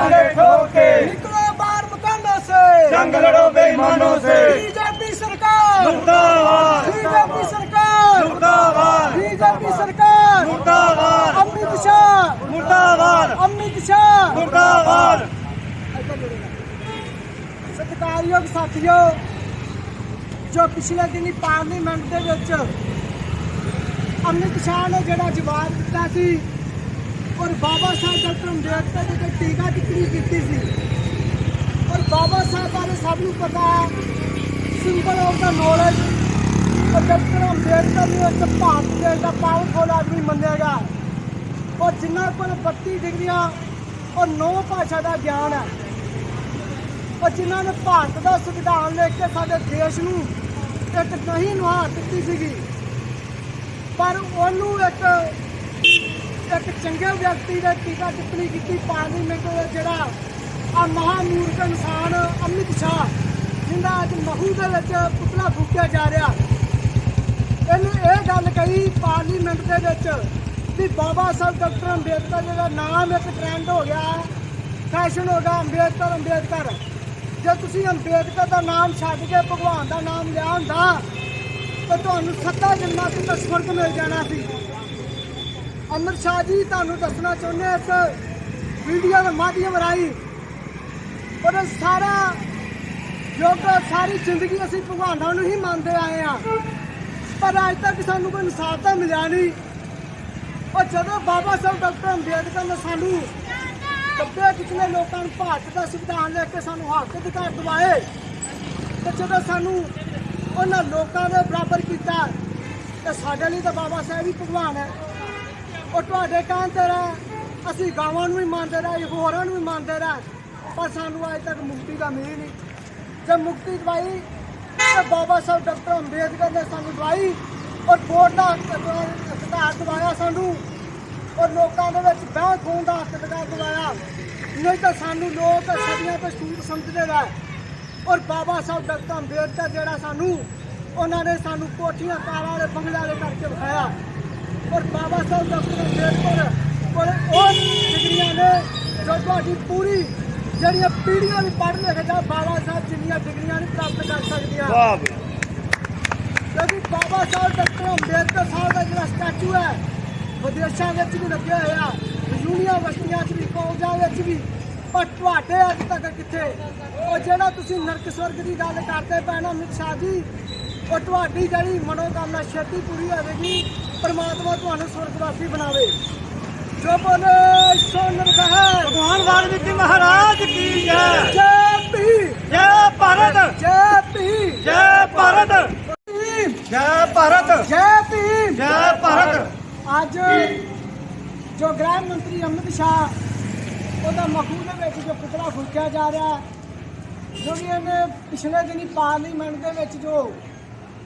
मारेंगे ठोक के निकलो बाहर मकानों से जंग लड़ो बेईमानों से बीजेपी सरकार मुर्दाबाद बीजेपी सरकार मुर्दाबाद बीजेपी सरकार मुर्दाबाद अमित शाह मुर्दाबाद अमित शाह मुर्दाबाद ਸਤਿਕਾਰਯੋਗ ਸਾਥੀਓ ਜੋ ਪਿਛਲੇ ਦਿਨੀ ਪਾਰਲੀਮੈਂਟ ਦੇ ਵਿੱਚ ਅਮਿਤ ਸ਼ਾਹ ਨੇ ਜਿਹੜਾ ਜਵਾਬ ਦਿੱਤਾ ਸੀ ਔਰ ਬਾਬਾ ਸਾਹਿਬ ਡਾਕਟਰ ਅੰਬੇਦਕਰ ਦੇ ਉੱਤੇ ਟੀਕਾ ਟਿੱਪਣੀ ਕੀਤੀ ਸੀ। ਔਰ ਬਾਬਾ ਸਾਹਿਬ ਬਾਰੇ ਸਭ ਨੂੰ ਪਤਾ ਹੈ ਸਿੰਬਲ ਆਫ ਦਾ ਨੌਲੇਜ ਔਰ ਡਾਕਟਰ ਅੰਬੇਦਕਰ ਨੂੰ ਇੱਕ ਭਾਰਤ ਦੇਸ਼ ਦਾ ਪਾਵਰਫੁਲ ਆਦਮੀ ਮੰਨਿਆ ਗਿਆ ਔਰ ਜਿਨ੍ਹਾਂ ਕੋਲ 32 ਡਿਗਰੀਆਂ ਔਰ ਨੌ ਭਾਸ਼ਾ ਦਾ ਗਿਆਨ ਹੈ। ਔਰ ਜਿਨ੍ਹਾਂ ਨੇ ਭਾਰਤ ਦਾ ਸੰਵਿਧਾਨ ਲਿਖ ਕੇ ਸਾਡੇ ਦੇਸ਼ ਨੂੰ ਇੱਕ ਨਹੀਂ ਨੁਹਾਰ ਦਿੱਤੀ ਸੀਗੀ। ਪਰ ਉਹਨੂੰ ਇੱਕ ਇੱਕ ਚੰਗੇ ਵਿਅਕਤੀ ਦੇ ਟੀਕਾ ਟਿੱਪਣੀ ਕੀਤੀ। ਪਾਰਲੀਮੈਂਟ ਦੇ ਜਿਹੜਾ ਆ ਮਹਾਮੂਰਖ ਇਨਸਾਨ ਅਮਿਤ ਸ਼ਾਹ, ਜਿੰਦਾ ਅੱਜ ਮਹੂ ਦੇ ਵਿੱਚ ਪੁਤਲਾ ਫੂਕਿਆ ਜਾ ਰਿਹਾ। ਇਹਨੇ ਇਹ ਗੱਲ ਕਹੀ ਪਾਰਲੀਮੈਂਟ ਦੇ ਵਿੱਚ ਵੀ ਬਾਬਾ ਸਾਹਿਬ ਡਾਕਟਰ ਅੰਬੇਦਕਰ ਜਿਹੜਾ ਨਾਮ ਇੱਕ ਟ੍ਰੈਂਡ ਹੋ ਗਿਆ। ਫੈਸ਼ਨ ਹੋ ਗਿਆ ਅੰਬੇਦਕਰ ਅੰਬੇਦਕਰ ਜੇ ਤੁਸੀਂ ਅੰਬੇਦਕਰ ਦਾ ਨਾਮ ਛੱਡ ਕੇ ਭਗਵਾਨ ਦਾ ਨਾਮ ਲਿਆ ਹੁੰਦਾ, ਤਾਂ ਤੁਹਾਨੂੰ ਸੱਤਾ ਜਨਮਾਂ ਤੱਕ ਸਵਰਗ ਮਿਲ ਜਾਣਾ ਸੀ। ਅਮਰ ਸ਼ਾਹ ਜੀ, ਤੁਹਾਨੂੰ ਦੱਸਣਾ ਚਾਹੁੰਦੇ ਹਾਂ ਇਸ ਵੀਡੀਓ ਦੇ ਮਾਧਿਅਮ ਰਾਹੀਂ। ਔਰ ਸਾਰਾ ਯੋਗ ਸਾਰੀ ਜ਼ਿੰਦਗੀ ਅਸੀਂ ਭਗਵਾਨਾਂ ਨੂੰ ਹੀ ਮੰਨਦੇ ਆਏ ਆ ਪਰ ਅੱਜ ਤੱਕ ਸਾਨੂੰ ਕੋਈ ਇਨਸਾਫ ਤਾਂ ਮਿਲਿਆ ਨਹੀਂ। ਔਰ ਜਦੋਂ ਬਾਬਾ ਸਾਹਿਬ ਡਾਕਟਰ ਅੰਬੇਦਕਰ ਨੇ ਸਾਨੂੰ ਕੱਬੇ ਪਿਛਲੇ ਲੋਕਾਂ ਨੂੰ ਭਾਰਤ ਦਾ ਸੰਵਿਧਾਨ ਲੈ ਕੇ ਸਾਨੂੰ ਹੱਕ ਅਧਿਕਾਰ ਦਿਵਾਏ, ਤੇ ਜਦੋਂ ਸਾਨੂੰ ਉਹਨਾਂ ਲੋਕਾਂ ਦੇ ਬਰਾਬਰ ਕੀਤਾ, ਤੇ ਸਾਡੇ ਲਈ ਤਾਂ ਬਾਬਾ ਸਾਹਿਬ ਹੀ ਭਗਵਾਨ ਹੈ। ਉਹ ਤੁਹਾਡੇ ਕਹਿਣ ਤੇ ਰਹਿ। ਅਸੀਂ ਗਾਵਾਂ ਨੂੰ ਵੀ ਮੰਨਦੇ ਰਹੇ ਹੋਰਾਂ ਨੂੰ ਵੀ ਮੰਨਦੇ ਰਹੇ। ਪਰ ਸਾਨੂੰ ਅੱਜ ਤੱਕ ਮੁਕਤੀ ਦਾ ਮਿਲੀ ਨਹੀਂ। ਜੇ ਮੁਕਤੀ ਦਵਾਈ, ਤੇ ਬਾਬਾ ਸਾਹਿਬ ਡਾਕਟਰ ਅੰਬੇਦਕਰ ਨੇ ਸਾਨੂੰ ਦਵਾਈ, ਔਰ ਵੋਟ ਦਾ ਅਧਿਕਾਰ ਦਵਾਇਆ ਸਾਨੂੰ, ਔਰ ਲੋਕਾਂ ਦੇ ਵਿੱਚ ਬਹਿ ਖੂਨ ਦਾ ਅਧਿਕਾਰ ਦਵਾਇਆ। ਨਹੀਂ ਤਾਂ ਸਾਨੂੰ ਲੋਕ ਸਦੀਆਂ ਤੋਂ ਸੂਤ ਸਮਝਦੇ ਰਹੇ। ਔਰ ਬਾਬਾ ਸਾਹਿਬ ਡਾਕਟਰ ਅੰਬੇਦਕਰ ਜਿਹੜਾ ਸਾਨੂੰ, ਉਹਨਾਂ ਨੇ ਸਾਨੂੰ ਕੋਠੀਆਂ, ਕਾਰਾਂ ਵਾਲੇ ਬੰਗਲੇ ਵਾਲੇ ਕਰਕੇ ਵਿਖਾਇਆ। ਔਰ ਬਾਬਾ ਸਾਹਿਬ ਡਾਕਟਰ ਅੰਬੇਦਕਰ ਕੋਲ ਉਹ ਡਿਗਰੀਆਂ ਨੇ ਜੋ ਤੁਹਾਡੀ ਪੂਰੀ ਜਿਹੜੀਆਂ ਪੀੜ੍ਹੀਆਂ ਵੀ ਪੜ੍ਹ ਲਿਖ ਜਾ ਬਾਬਾ ਸਾਹਿਬ ਜਿੰਨੀਆਂ ਡਿਗਰੀਆਂ ਨਹੀਂ ਪ੍ਰਾਪਤ ਕਰ ਸਕਦੀਆਂ। वाह ਕਿਉਂਕਿ ਬਾਬਾ ਸਾਹਿਬ ਡਾਕਟਰ ਅੰਬੇਦਕਰ ਸਾਹਿਬ ਦਾ ਜਿਹੜਾ ਸਟੈਚੂ ਹੈ ਵਿਦੇਸ਼ਾਂ ਵਿੱਚ ਵੀ ਲੱਗਿਆ ਹੋਇਆ ਯੂਨੀਵਰਸਿਟੀਆਂ 'ਚ ਵੀ ਕਾਲਜਾਂ ਵਿੱਚ ਵੀ ਪਰ ਤੁਹਾਡੇ ਅੱਜ ਤੱਕ ਕਿੱਥੇ? ਉਹ ਜਿਹੜਾ ਤੁਸੀਂ ਨਰਕ ਸਵਰਗ ਦੀ ਗੱਲ ਕਰਦੇ ਪਏ ਨਾ ਅਮਿਤ ਸ਼ਾਹ ਜੀ ਉਹ ਤੁਹਾਡੀ ਜਿਹੜੀ ਮਨੋਕਾਮਨਾ ਛੇਤੀ ਪੂਰੀ ਹੋਵੇਗੀ ਪਰਮਾਤਮਾ ਤੁਹਾਨੂੰ ਸੁਰਗਵਾਸੀ ਬਣਾਵੇ। ਜੋ ਬੋਲੇ ਸੋਨਮ ਕਹੇ ਭਗਵਾਨ ਵਾਲਮੀਕੀ ਮਹਾਰਾਜ ਕੀ ਜੈ। ਜੈ ਭੀ ਜੈ ਭਾਰਤ। ਜੈ ਭੀ ਜੈ ਭਾਰਤ। ਜੈ ਭਾਰਤ। ਜੈ ਭੀ ਜੈ ਭਾਰਤ। ਅੱਜ ਜੋ ਗ੍ਰਹਿ ਮੰਤਰੀ ਅਮਿਤ ਸ਼ਾਹ ਉਹਦਾ ਮਖੂ ਦੇ ਵਿੱਚ ਜੋ ਪੁਤਲਾ ਫੁਕਿਆ ਜਾ ਰਿਹਾ ਜੋ ਵੀ ਇਹਨੇ ਪਿਛਲੇ ਦਿਨੀ ਪਾਰਲੀਮੈਂਟ ਦੇ ਵਿੱਚ ਜੋ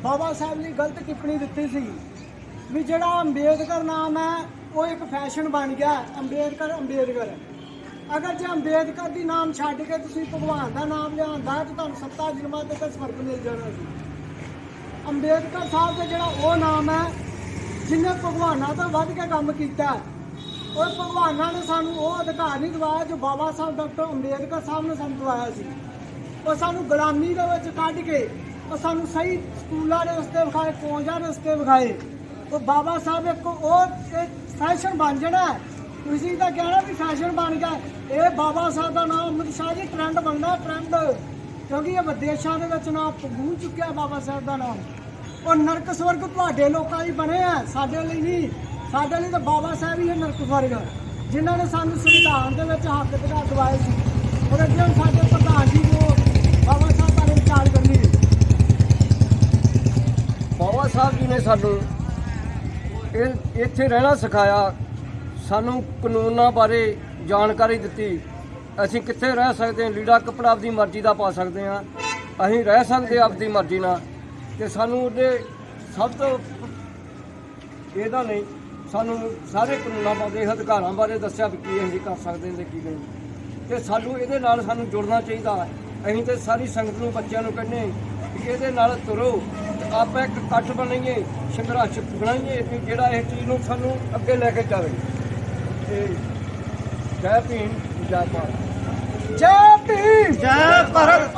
ਬਾਬਾ ਸਾਹਿਬ ਲਈ ਗਲਤ ਟਿੱਪਣੀ ਦਿੱਤੀ ਸੀ ਵੀ ਜਿਹੜਾ ਅੰਬੇਦਕਰ ਨਾਮ ਹੈ, ਉਹ ਇੱਕ ਫੈਸ਼ਨ ਬਣ ਗਿਆ, ਅੰਬੇਦਕਰ ਅੰਬੇਦਕਰ। ਅਗਰ ਜੇ ਅੰਬੇਦਕਰ ਦੀ ਨਾਮ ਛੱਡ ਕੇ ਤੁਸੀਂ ਭਗਵਾਨ ਦਾ ਨਾਮ ਲਿਆਂਦਾ ਤਾਂ ਤੁਹਾਨੂੰ ਸੱਤਾ ਜਨਮਾਂ ਤੇ ਸਵਰਗ ਮਿਲ ਜਾਣਾ ਸੀ ਅੰਬੇਦਕਰ ਸਾਹਿਬ ਦਾ ਜਿਹੜਾ ਉਹ ਨਾਮ ਹੈ, ਜਿਨੇ ਭਗਵਾਨਾਂ ਤੋਂ ਵੱਧ ਕੇ ਕੰਮ ਕੀਤਾ, ਉਹ ਭਗਵਾਨਾਂ ਨੇ ਸਾਨੂੰ ਉਹ ਅਧਿਕਾਰ ਨਹੀਂ ਦਿਵਾਇਆ ਜੋ ਬਾਬਾ ਸਾਹਿਬ, ਡਾਕਟਰ ਅੰਬੇਦਕਰ ਸਾਹਿਬ ਨੇ ਸਾਨੂੰ ਦਿਵਾਇਆ ਸੀ। ਉਹ ਸਾਨੂੰ ਗੁਲਾਮੀ ਦੇ ਵਿੱਚ ਕੱਢ ਕੇ ਉਹ ਸਾਨੂੰ ਸਹੀ ਸਕੂਲਾਂ ਦੇ ਰਸਤੇ ਵਿਖਾਏ, ਕੋਲਜਾਂ ਦੇ ਰਸਤੇ ਵਿਖਾਏ। ਉਹ ਬਾਬਾ ਸਾਹਿਬ ਇੱਕ ਉਹ ਇੱਕ ਫੈਸ਼ਨ ਬਣ ਜਾਣਾ ਤੁਸੀਂ ਤਾਂ ਕਹਿਣਾ ਵੀ ਫੈਸ਼ਨ ਬਣ ਗਿਆ ਇਹ ਬਾਬਾ ਸਾਹਿਬ ਦਾ ਨਾਮ ਅਮਿਤ ਸ਼ਾਹ ਜੀ ਟ੍ਰੈਂਡ ਬਣਦਾ ਟ੍ਰੈਂਡ ਕਿਉਂਕਿ ਇਹ ਵਿਦੇਸ਼ਾਂ ਦੇ ਵਿੱਚ ਨਾਮ ਪਹੁੰਚ ਚੁੱਕਿਆ ਬਾਬਾ ਸਾਹਿਬ ਦਾ ਨਾਮ। ਉਹ ਨਰਕ ਸਵਰਗ ਤੁਹਾਡੇ ਲੋਕਾਂ ਲਈ ਬਣੇ ਆ ਸਾਡੇ ਲਈ ਨਹੀਂ। ਸਾਡੇ ਲਈ ਤਾਂ ਬਾਬਾ ਸਾਹਿਬ ਹੀ ਨਰਕ ਸਵਰਗ। ਜਿਨ੍ਹਾਂ ਨੇ ਸਾਨੂੰ ਸੰਵਿਧਾਨ ਦੇ ਵਿੱਚ ਹੱਕ ਅਧਿਕਾਰ ਦਿਵਾਏ ਸੀ। ਔਰ ਅੱਗੇ ਸਾਡੇ ਪ੍ਰਧਾਨ ਜੀ ਨੂੰ ਬਾਬਾ ਸਾਹਿਬ ਬਾਰੇ ਵਿਚਾਰ ਕਰਨੀ ਹੈ ਬਾਬਾ ਸਾਹਿਬ ਜੀ ਨੇ ਸਾਨੂੰ ਇਹ ਇੱਥੇ ਰਹਿਣਾ ਸਿਖਾਇਆ, ਸਾਨੂੰ ਕਾਨੂੰਨਾਂ ਬਾਰੇ ਜਾਣਕਾਰੀ ਦਿੱਤੀ। ਅਸੀਂ ਕਿੱਥੇ ਰਹਿ ਸਕਦੇ ਹਾਂ? ਲੀੜਾ ਕੱਪੜਾ ਆਪਦੀ ਮਰਜ਼ੀ ਦਾ ਪਾ ਸਕਦੇ ਹਾਂ। ਅਸੀਂ ਰਹਿ ਸਕਦੇ ਆਪਦੀ ਮਰਜ਼ੀ ਨਾਲ। ਤੇ ਸਾਨੂੰ ਉਹਦੇ ਸਭ ਤੋਂ ਇਹਦਾ ਨਹੀਂ, ਸਾਨੂੰ ਸਾਰੇ ਕਾਨੂੰਨਾਂ ਬਾਰੇ ਅਧਿਕਾਰਾਂ ਬਾਰੇ ਦੱਸਿਆ ਵੀ ਕੀ ਅਸੀਂ ਕਰ ਸਕਦੇ ਹਾਂ ਤੇ ਕੀ ਨਹੀਂ। ਤੇ ਸਾਨੂੰ ਇਹਦੇ ਨਾਲ ਸਾਨੂੰ ਜੁੜਨਾ ਚਾਹੀਦਾ ਅਸੀਂ ਤੇ ਸਾਰੀ ਸੰਗਤ ਨੂੰ ਬੱਚਿਆਂ ਨੂੰ ਕਹਿੰਦੇ ਕਿ ਇਹਦੇ ਨਾਲ ਤੁਰੋ। ਆਪਾਂ ਇੱਕ ਇਕੱਠ ਬਣਾਈਏ, ਸੰਘਰਸ਼ ਬਣਾਈਏ ਕਿ ਜਿਹੜਾ ਇਹ ਚੀਜ਼ ਨੂੰ ਸਾਨੂੰ ਅੱਗੇ ਲੈ ਕੇ ਜਾਵੇ। ਤੇ ਜੈ ਭੀਮ, ਜੈ ਭਾਰਤ। ਜੈ ਭੀਮ, ਜੈ ਭਾਰਤ।